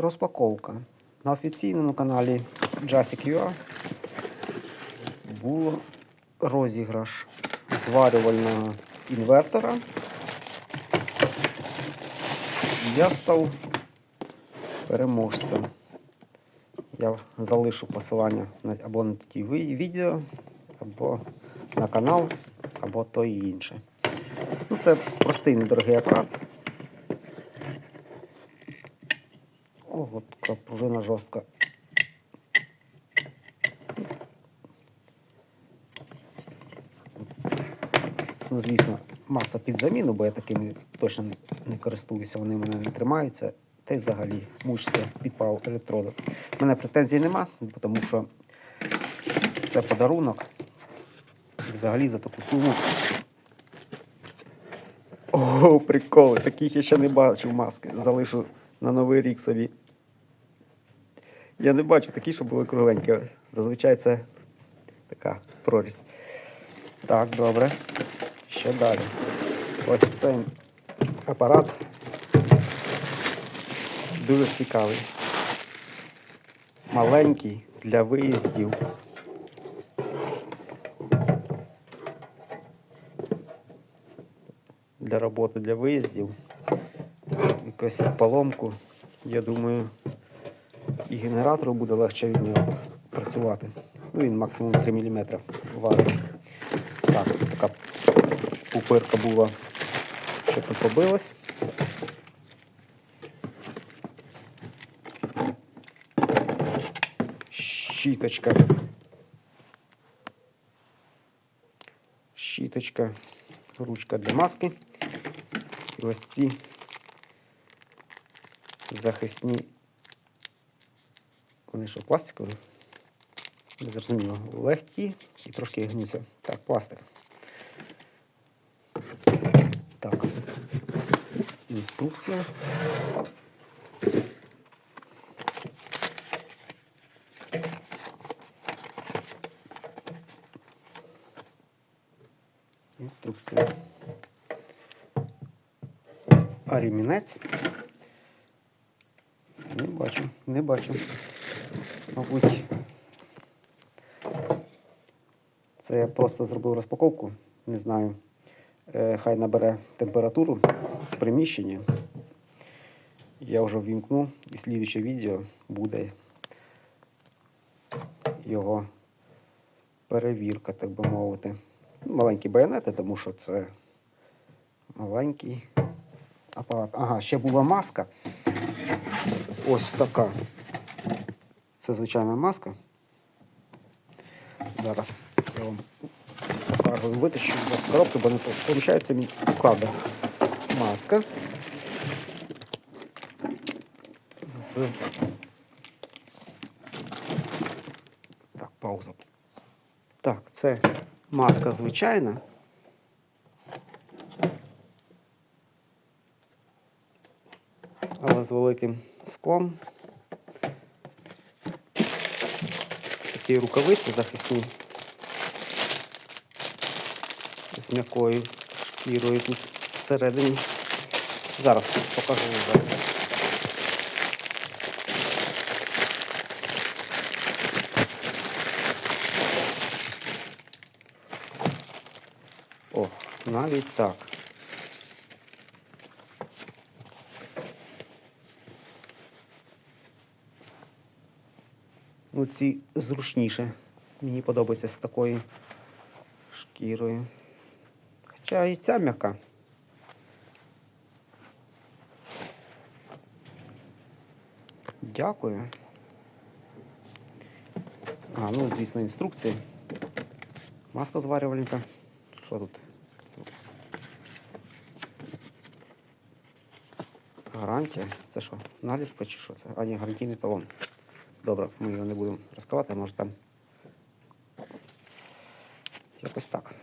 Розпаковка. На офіційному каналі JASIC.ua був розіграш зварювального інвертора. Я став переможцем. Я залишу посилання або на ті відео, або на канал, або то і інше. Ну, це простий недорогий апарат. О, пружина жорстка. Ну, звісно, маса під заміну, бо я такими точно не користуюся, вони мене не тримаються. Та й взагалі мучиться підпал електроду. У мене претензій нема, тому що це подарунок. Взагалі за таку суму. О, приколи, таких я ще не бачив маски. Залишу на новий рік собі. Я не бачу такі, що були кругленькі. Зазвичай це така прорізь. Так, добре. Що далі? Ось цей апарат дуже цікавий. Маленький для виїздів. Для роботи для виїздів. Якусь поломку. Я думаю, і генератору буде легше від нього працювати. Ну, він максимум 3 мм варить. Так, така пупирка була, що тут побилась. Щіточка. Щіточка, ручка для маски. І ось ці захисні. Вони що, пластикові? Не зрозуміло. Легкі і трошки гнуться. Так, пластик. Так. Інструкція. Інструкція. А ремінець? Не бачу, не бачу. Мабуть. Це я просто зробив розпаковку. Не знаю. Е, Хай набере температуру в приміщенні. Я вже ввімкну і слідуюче відео буде його перевірка, так би мовити. Маленькі байонети, тому що це маленький апарат. Ага, ще була маска. Ось така. Це звичайна маска. Зараз я вам покажу витащу з коробки, бо не поміщається мій вкладе. Маска. З... Так, пауза. Так, це маска звичайна. Але з великим склом. Такі рукавиці захисні. З м'якою шкірою тут всередині. Зараз покажу вам. О, навіть так. Ну, ці зручніше. Мені подобається з такою шкірою. Хоча і ця м'яка. Дякую. А, ну, звісно, інструкції. Маска зварювальника. Що тут? Гарантія. Це що? Наліпка чи що це? А, ні, гарантійний талон. Добре, ми його не будемо розкривати, може там. Якось так.